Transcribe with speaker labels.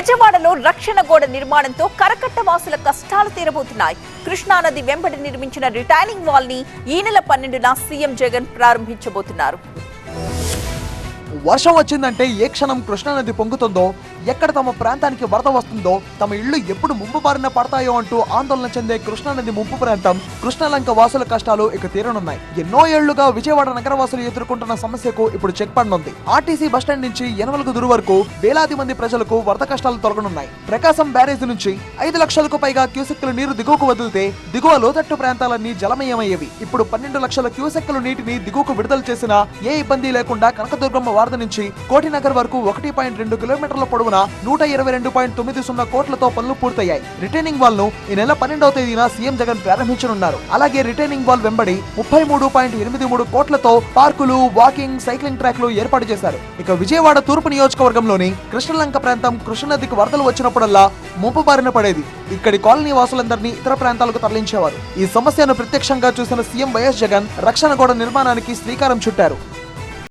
Speaker 1: విజయవాడలో రక్షణ గోడ నిర్మాణంతో కరకట్ట వాసుల కష్టాలు తీరబోతున్నాయి. కృష్ణానది వెంబడి నిర్మించిన రిటైనింగ్ వాల్ని ఈ నెల పన్నెండున సీఎం జగన్ ప్రారంభించబోతున్నారు.
Speaker 2: వర్షం వచ్చిందంటే ఏ క్షణం కృష్ణానది పొంగుతుందో ఎక్కడ తమ ప్రాంతానికి వరద వస్తుందో తమ ఇళ్ళు ఎప్పుడు ముంపు బారిన పడతాయో అంటూ ఆందోళన చెందే కృష్ణానది ముంపు ప్రాంతం కృష్ణలంక వాసుల కష్టాలు ఇక తీరనున్నాయి. ఎన్నో ఏళ్ళుగా విజయవాడ నగరవాసులు ఎదుర్కొంటున్న సమస్యకు ఇప్పుడు చెక్ పడనుంది ఆర్టీసీ బస్టాండ్ నుంచి యనమలకు దురు వరకు వేలాది మంది ప్రజలకు వరద కష్టాలు తొలగనున్నాయి. ప్రకాశం బ్యారేజ్ నుంచి ఐదు లక్షలకు పైగా క్యూసెక్కుల నీరు దిగువకు వదిలితే దిగువ లోతట్టు ప్రాంతాలన్నీ జలమయమయ్యేవి. ఇప్పుడు పన్నెండు లక్షల క్యూసెక్కుల నీటిని దిగువకు విడుదల చేసినా ఏ ఇబ్బంది లేకుండా కనకదుర్గమ్మ వారద నుంచి కోటినగర్ వరకు ఒకటి పాయింట్ రెండు కిలోమీటర్ల పొడవున నూట ఇరవై రెండు పాయింట్ తొమ్మిది సున్నా కోట్లతో పనులు పూర్తయ్యాయి. రిటైనింగ్ వాల్ను ఈ నెల పన్నెండవ తేదీన సీఎం జగన్ ప్రారంభించనున్నారు. అలాగే రిటైనింగ్ వాల్ వెంబడి ముప్పై మూడు పాయింట్ ఎనిమిది మూడు కోట్లతో పార్కులు వాకింగ్ సైక్లింగ్ ట్రాక్లు ఏర్పాటు చేశారు. ఇక విజయవాడ తూర్పు నియోజకవర్గంలోని కృష్ణలంక ప్రాంతం కృష్ణనదికి వరదలు వచ్చినప్పుడల్లా ముంపు బారిన పడేది. ఇక్కడి కాలనీ వాసులందరినీ ఇతర ప్రాంతాలకు తరలించేవారు. ఈ సమస్యను ప్రత్యక్షంగా చూసిన సీఎం వైఎస్ జగన్ రక్షణ గోడ నిర్మాణానికి శ్రీకారం చుట్టారు.